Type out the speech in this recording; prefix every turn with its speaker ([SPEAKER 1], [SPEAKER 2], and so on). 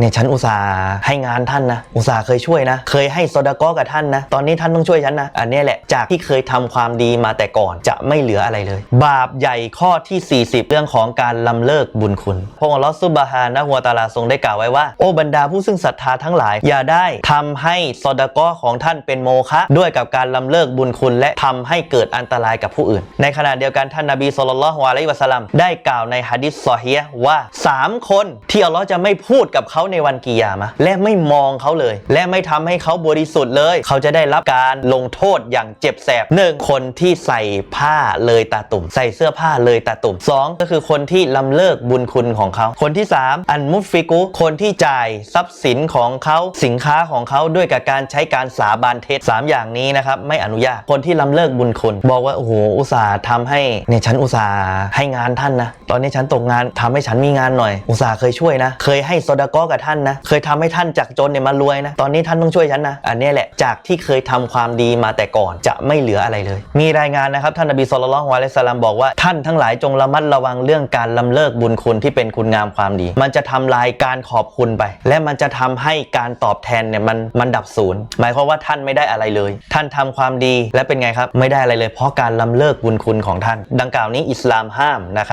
[SPEAKER 1] เนี่ยฉันอุตส่าห์ให้งานท่านนะ อุตส่าห์เคยช่วยนะ เคยให้โซดากอกับท่านนะ ตอนนี้ท่านต้องช่วยฉันนะ อันนี้แหละจากที่เคยทำความดีมาแต่ก่อนจะไม่เหลืออะไรเลย บาปใหญ่ข้อที่ 40 เรื่องของการลำเลิกบุญคุณพระองค์อัลลอฮฺซุบฮานะฮัวะตาลาทรงได้กล่าวไว้ว่า โอ้บรรดาผู้ซึ่งศรัทธาทั้งหลาย อย่าได้ทำให้โซดากอของท่านเป็นโมฆะด้วยกับการลำเลิกบุญคุณ และทำให้เกิดอันตรายกับผู้อื่น ในขณะเดียวกันท่านนบีสุลต่านละฮ์อะลัยฮิวะสลัมได้กล่าวในฮะดิษซอฮีฮ์ว่า 3 คนที่อัลลอฮ์จะไม่พูดกับเขาในวันกิยามะและไม่มองเขาเลย และไม่ทำให้เขาบริสุทธิ์เลย เขาจะได้รับการลงโทษอย่างเจ็บแสบหนึ่งคนที่ใส่ผ้าเลยตาตุ่ม ใส่เสื้อผ้าเลยตาตุ่มสองก็คือคนที่ลำเลิกบุญคุณของเขา คนที่ 3 อันมุฟฟิกุ คนที่จ่ายทรัพย์สินของเขาสินค้าของเขาด้วยกับการใช้การสาบานเท็จสามอย่างนี้นะครับไม่อนุญาตคนที่ลำเลิกบุญคุณ บอกว่าโอ้โหอุตส่าห์ทำให้เนี่ยฉันอุตส่าห์ให้งานท่านนะตอนนี้ฉันตกงานทำให้ฉันมีงานหน่อย อุตส่าห์เคยช่วยนะ เคยให้โซดากอกับท่านนะ เคยทำให้ท่านจากจนเนี่ยมารวยนะ ตอนนี้ท่านต้องช่วยฉันนะ อันนี้แหละจากที่เคยทำความดีมาแต่ก่อนจะไม่เหลืออะไรเลย มีรายงานนะครับท่านนบีสุลต่านละฮ์อะลัยสสลามบอกว่าท่านทั้งหลายจงระมัดระวังเรื่องการลำเลิกบุญคุณที่เป็นคุณงามความดี มันจะทำลายการขอบคุณไป และมันจะทำให้การตอบแทนเนี่ยมันมันดับศูนย์หมายความว่าท่านไม่ได้อะไรเลย ท่านทำความดีและเป็นไงครับ ไม่ได้อะไรเลย เพราะการลำเลิกบุญคุณของท่าน ดังกล่าวนี้อิสลามห้ามนะครับ